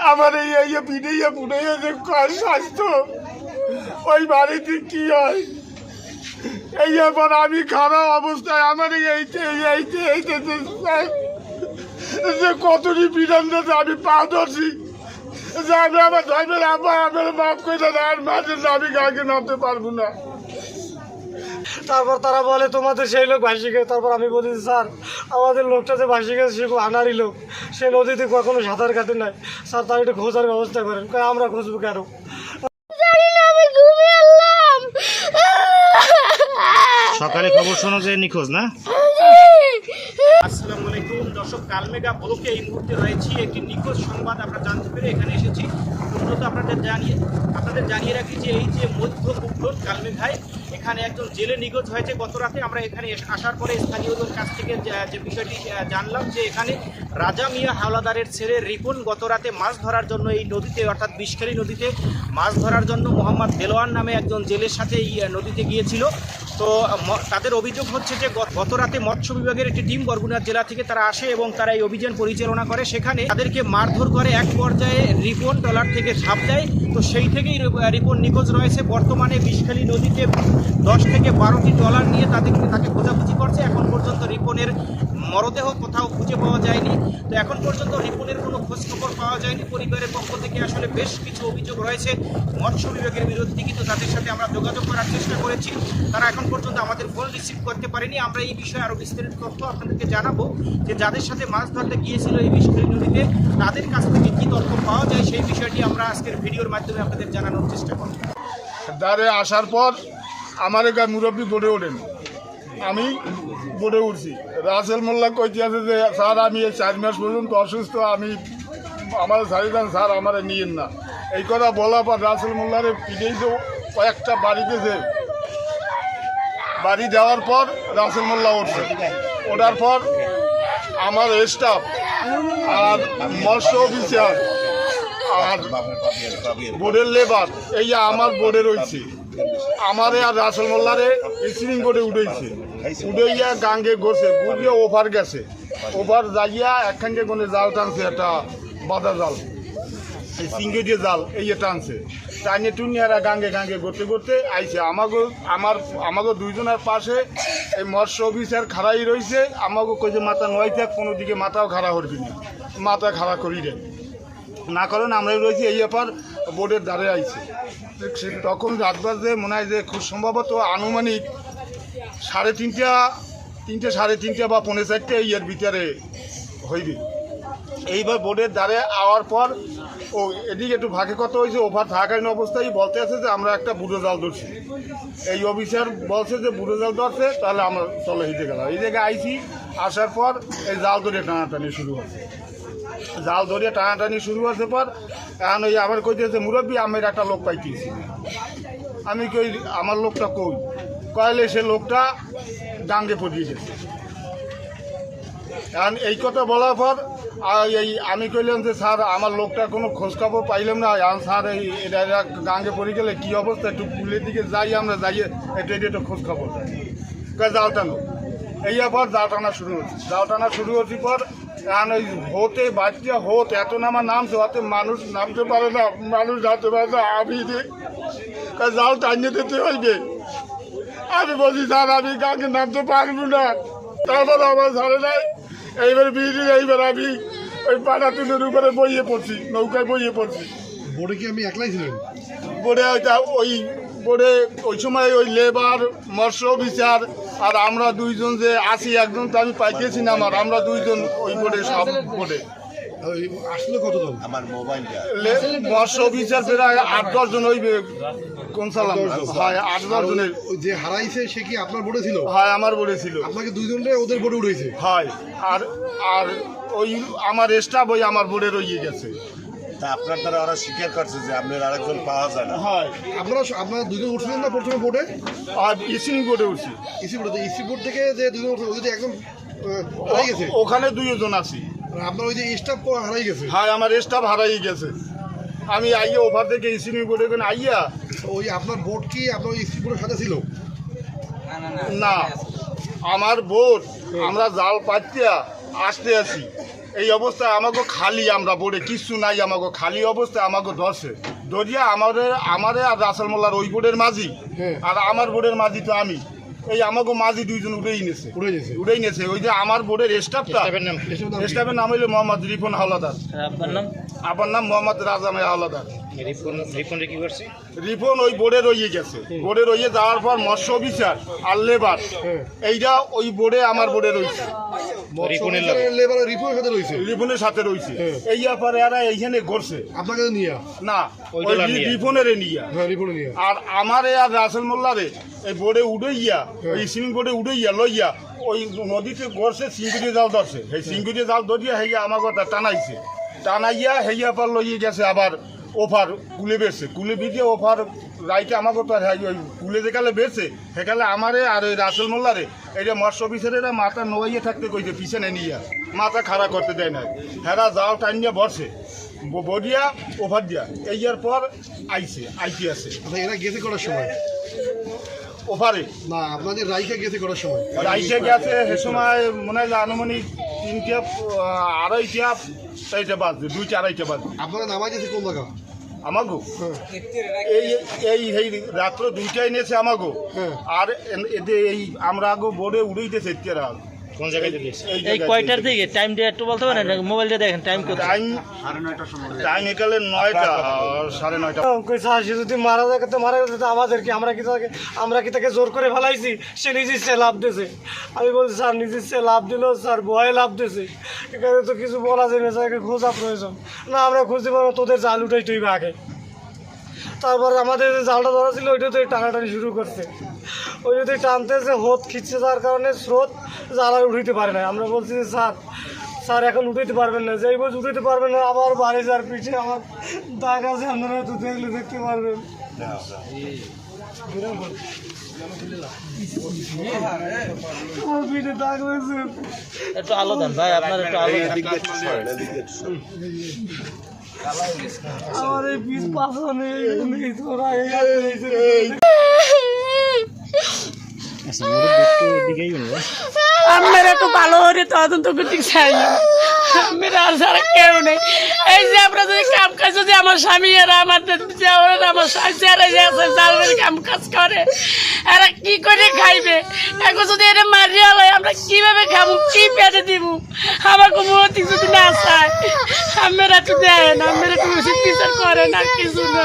আমার এই এই পিঠে পুড়ে যে স্বাস্থ্য? ওই বাড়িতে কি হয়? এই এবার আমি খারাপ অবস্থায়, আমার এই এইতে এই এইতে যে- কতটি বিধান দিয়েছে আমি পা ধরছি। যে আমি আমার ধর্মের আব্বা, আমার মাফ করে দেন, আর মাঝে আমি গাকে নামতে পারব না। তারপর তারা বলে তোমাদের সেই লোক ভাসি গেছে। তারপর আমি বলি স্যার আমাদের লোকটা যে ভাসি গেছে সে খুব আনারি লোক। সে নদীতে কখনো সাঁতার কাটে নাই। স্যার তার একটু খোঁজার ব্যবস্থা করেন। আমরা খুঁজবো কেন? জানি না আমি ঘুমিয়ে এলাম সকালে খবর শোনো যে নিখোঁজ না? আসসালামু আলাইকুম। দর্শক কালমেগা ব্লকে এই মুহূর্তে রয়েছি একটি নিখোঁজ সংবাদ আমরা জানতে পেরে এখানে এসেছি। মূলত আপনাদের জানিয়ে আপনাদের জানিয়ে রাখি যে এই যে মধ্য কালমেঘায় এখানে একজন জেলে নিখোঁজ হয়েছে গত রাতে। আমরা এখানে আসার পরে স্থানীয়দের কাছ থেকে যে- বিষয়টি জানলাম যে এখানে রাজা মিয়া হাওলাদারের ছেলে রিপন গত রাতে মাছ ধরার জন্য এই নদীতে, অর্থাৎ বিষখালী নদীতে মাছ ধরার জন্য মোহাম্মদ দেলোয়ান নামে একজন জেলের সাথে এই নদীতে গিয়েছিল। তো তাদের অভিযোগ হচ্ছে যে গত রাতে মৎস্য বিভাগের একটি টিম বরগুনা জেলা থেকে তারা আসে এবং তারা এই অভিযান পরিচালনা করে। সেখানে তাদেরকে মারধর করে এক পর্যায়ে রিপন ট্রলার থেকে ঝাঁপ দেয়। তো সেই থেকেই রিপন নিখোঁজ রয়েছে। বর্তমানে বিষখালী নদীতে দশ থেকে বারোটি ট্রলার নিয়ে তাদেরকে তাকে খোঁজাখুঁজি করছে। এখন পর্যন্ত রিপনের মরদেহ কোথাও খুঁজে পাওয়া যায়নি। তো এখন পর্যন্ত খবর পাওয়া যায়নি। পরিবারের পক্ষ থেকে আসলে বেশ কিছু অভিযোগ রয়েছে। মৎস্য বিভাগের বিরুদ্ধে কিন্তু তাদের সাথে আমরা যোগাযোগ করার চেষ্টা করেছি। তারা এখন পর্যন্ত আমাদের ফোন রিসিভ করতে পারেনি। আমরা এই বিষয়ে আরও বিস্তারিত তথ্য আপনাদেরকে জানাব যে যাদের সাথে মাছ ধরতে গিয়েছিল এই বিষখালী নদীতে, তাদের কাছ থেকে কী তথ্য পাওয়া যায় সেই বিষয়টি আমরা আজকের ভিডিওর মাধ্যমে আপনাদের জানানোর চেষ্টা করব। দ্বারে আসার পর আমার গায়ে মুরব্বী গড়ে ওঠেন। আমি গড়ে উঠছি। রাসেল মোল্লা কইতে আছে যে, স্যার, আমি এই চার মাস পর্যন্ত অসুস্থ। আমি আমার ছাড়ি দেন স্যার আমার নিয়েন না। এই কথা বলার পর রাসেল মোল্লারে পিঠেই তো কয়েকটা বাড়িতে বাড়ি দেওয়ার পর রাসেল মোল্লা উঠছে। ওঠার পর আমার স্টাফ আর মৎস্য অফিসার আর বোর্ডের লেবার এই আমার বোর্ডে রয়েছে। আমারে আর রাসেল মোল্লারে স্প্রিং বোর্ডে উঠেছে উঠেইয়া গাঙ্গে গেছে গুড়িয়ে ওভার গেছে। ওভার যাইয়া একখানকে কোনে জাল টানছে একটা বাঁধা জাল। এই সিঙ্গে দিয়ে জাল, এই যে টানছে। টানিয়ে টুনিয়ারা গাঙ্গে গাঙ্গে করতে করতে আইছে। আমাকে আমার আমাকে দুইজনের পাশে এই মৎস্য অফিসার খাড়াই রয়েছে আমাকে কইছে, মাথা নয় থাক, কোনো দিকে মাথাও খাড়া করবি না। মাথা খাড়া করি রে। না করেন আমরাই রয়েছি এই ব্যাপার বোর্ডের দ্বারে আইছে। তখন রাত বাজে মনে হয় যে খুব সম্ভবত আনুমানিক সাড়ে তিনটা, তিনটে, সাড়ে তিনটা বা পৌনে চারটে ইয়ের ভিতরে হইবে। এইবার বোর্ডের দ্বারে আওয়ার পর, ও, এদিকে একটু ভাগে কত হয়েছে, ওভার থাকালীন অবস্থায় বলতে আছে যে আমরা একটা বুড়ো জাল ধরছি। এই অফিসার বলছে যে বুড়ো জাল ধরছে, তাহলে আমরা চলে হিতে গেলাম এই জায়গায় আইছি, আসার পর এই জাল ধরে টানাটানি শুরু হয়েছে। জাল ধরে টানাটানি শুরু হয়েছে পর, এখন ওই আবার কইতেছে মুরব্বী, আমের একটা লোক পাইতেছি। আমি কই, আমার লোকটা কই? কয়লে সে লোকটা ডাঙ্গে পড়িয়ে গেছে। এখন এই কথা বলার পর এই আমি কইলাম যে, স্যার, আমার লোকটা কোনো খোঁজ খবর পাইলাম না। আর স্যার, এই এটা এটা গাঙ্গে পড়ে গেলে কী অবস্থা? একটু পুলের দিকে যাই আমরা, যাইয়ে একটু এটা একটু খোঁজ খবর দেয়। কয় জাল টানো। এই পর জাল টানা শুরু হচ্ছে। জাল টানা শুরু হচ্ছে পর এখন ওই হতে বাচ্চা হোত, এত নামা নামছে হতে মানুষ নামতে পারে না, মানুষ যাতে পারে না, আমি যে জাল টানিয়ে দিতে হইবে। আমি বলছি, স্যার, আমি কাকে নামতে পারব না। তারপর আমার ছাড়ে নাই এইবার বিজলি এইবার আমি ওই পাড়া তুলের উপরে বইয়ে পড়ছি নৌকায় বইয়ে পড়ছি। বোর্ডে কি আমি একলাই ছিলেন? বোর্ডে ওইটা ওই বোর্ডে ওই সময় ওই লেবার মৎস্য বিচার আর আমরা দুইজন যে আছি একজন তো আমি পাইতেছি না আমার আমরা দুইজন ওই বোর্ডে সব বোর্ডে। আসলে কতজন অফিসার প্রায় আট দশ জন ওই কোন সালাম? হয় আট দশ জনের যে হারাইছে সে কি আপনার বোর্ডে ছিল? হয় আমার বোর্ডে ছিল। আপনাকে ওদের বোর্ডে উঠেছে হয় আর আর ওই আমার স্টাফ ওই আমার বোর্ডে রয়ে গেছে। তা আপনার দ্বারা ওরা স্বীকার করছে যে আপনার আরেকজন পাওয়া যায় না। হয়। আপনারা আপনারা দুজন উঠছিলেন না প্রথমে বোর্ডে আর ইসিং বোর্ডে উঠছি। ইসি বোর্ডে ইসি বোর্ড থেকে যে দুজন উঠছে ওই যে একদম গেছে? ওখানে দুইজন আছি। আপনার ওই যে স্টাফ হারাই গেছে। হয় আমার স্টাফ হারাই গেছে। আমি আইয়া ওভার থেকে ইসিং বোর্ডে ওখানে আইয়া ওই আপনার বোর্ড কি আপনার ওই ইসি বোর্ডের সাথে ছিল? না আমার বোট আমরা জাল পাতিয়া আসতে আছি। এই অবস্থায় আমাকে খালি আমরা বোর্ডে কিচ্ছু নাই আমাকে খালি অবস্থায় আমাকে ধরছে। ধরিয়া আমাদের আমারে আর রাসেল মোল্লার ওই বোর্ডের মাঝি। হ্যাঁ। আর আমার বোর্ডের মাঝি তো আমি। এই আমাকে মাঝি দুইজন উঠেই নিয়েছে উড়ে গেছে ওই যে আমার বোর্ডের স্টাফটা স্টাফের নাম হইল মোহাম্মদ রিপন হাওলাদার। আপনার নাম? আমার নাম মোহাম্মদ রাজামে হাওলাদার। কি করছে? রিপন ওই বোর্ডে রইয়ে গেছে। বোর্ডে রইয়ে যাওয়ার পর মৎস্য অফিসার আর লেবার হ্যাঁ। এইটা ওই বোর্ডে আমার বোর্ডে রয়েছে। রিপোর্টের সাথে রয়েছে? হ্যাঁ। এই ব্যাপারে এরা এইখানে করছে আপনাকে নিয়ে? না ওই নিয়ে। নিয়ে। হ্যাঁ আর আমারে আর রাসেল মোল্লারে এই বোর্ডে উড়াইয়া হ্যাঁ। ওই সুইমিং বোর্ডে উড়াইয়া লইয়া ওই নদীতে গড়ছে সিঙ্গুরি জাল ধরছে। সেই সিঙ্গুরি জাল ধরিয়া হেইয়া আমার কথা টানাইছে। টানাইয়া হেইয়া পর লইয়ে গেছে আবার ওভার কুলে বেরছে। কুলে বিজে ওভার রাইতে আমার কথা ওই কুলে যেকালে বেরছে সেকালে আমারে আর ওই রাসেল মোল্লারে এই যে মৎস্য অফিসারেরা মাথা নোয়াইয়ে থাকতে কইছে পিছনে নিয়া। মাথা খাড়া করতে দেয় না হেরা যাও টাইনিয়া বসে ব- বডিয়া ওভার দিয়া। এই পর আইছে আইতে আছে। আচ্ছা এরা গেছে করার সময়? ওভারে? না আপনাদের রাইকে গেছে করার সময়। রাইসে গেছে সে সময় মনে হয় যে আনুমানিক তিনটে আড়াইটা চারটে বাজবে দুইটা আড়াইটা বাজবে আপনারা নামাই গেছে কোন জায়গা আমাগো? হ্যাঁ। এই এই এই রাত্র দুইটাই নিয়েছে আমাগো। হ্যাঁ। আর এই আমরা আগো বোর্ডে উড়েইতেছে এরা কোন জায়গায় এই এই কয়টার দিকে? টাইম একটু বলতে পারেন? মোবাইলটা দেখেন টাইম কত টাইম টাইম একালে নয়টা সাড়ে নয়টা। কই যদি মারা যায় তো মারা যেত আমাদের কি আমরা কি তাকে আমরা কি তাকে জোর করে ফেলাইছি? সে নিজে সে লাভ দিয়েছে। আমি বলছি স্যার নিজে সে লাভ দিল স্যার ভয়ে লাভ দিয়েছে। এখানে তো কিছু বলা যাবে না স্যারকে খোঁজা প্রয়োজন। না আমরা খুঁজতে পারব তোদের জাল উঠাই তুই আগে। তারপরে আমাদের যে জালটা ধরা ছিল ওইটা তো টানাটানি শুরু করছে। ওই যদি টানতেছে হোত খিচ্ছে তার কারণে স্রোত জাল আর উঠাইতে পারে না আমরা বলছি যে স্যার স্যার এখন উঠাইতে পারবেন না। যেই বলছে উঠাইতে পারবেন না আবার বাড়ি যার পিঠে আমার দাগ আছে আপনারা তো দেখলে দেখতে পারবেন। পিঠে দাগ হয়েছে। একটু আলো দেন ভাই আপনার একটু আলো। আমার এই পিস পাশনে আমার একটু ভালো হলে তদন্ত করতে চাই আমার কেউ নেই। এই যে আমরা যদি কাম কাজ যদি আমার স্বামী এরা আমার যে আমার স্বামী যে কাম কাজ করে, এরা কি করে খাইবে? এখন যদি এটা মারিয়া লয়, আমরা কীভাবে খাব? কি পেটে দিব? আমাকে মতি যদি না চায়, আমরা তো দেয় না, আমরা তো বিচার করে না, কিছু না।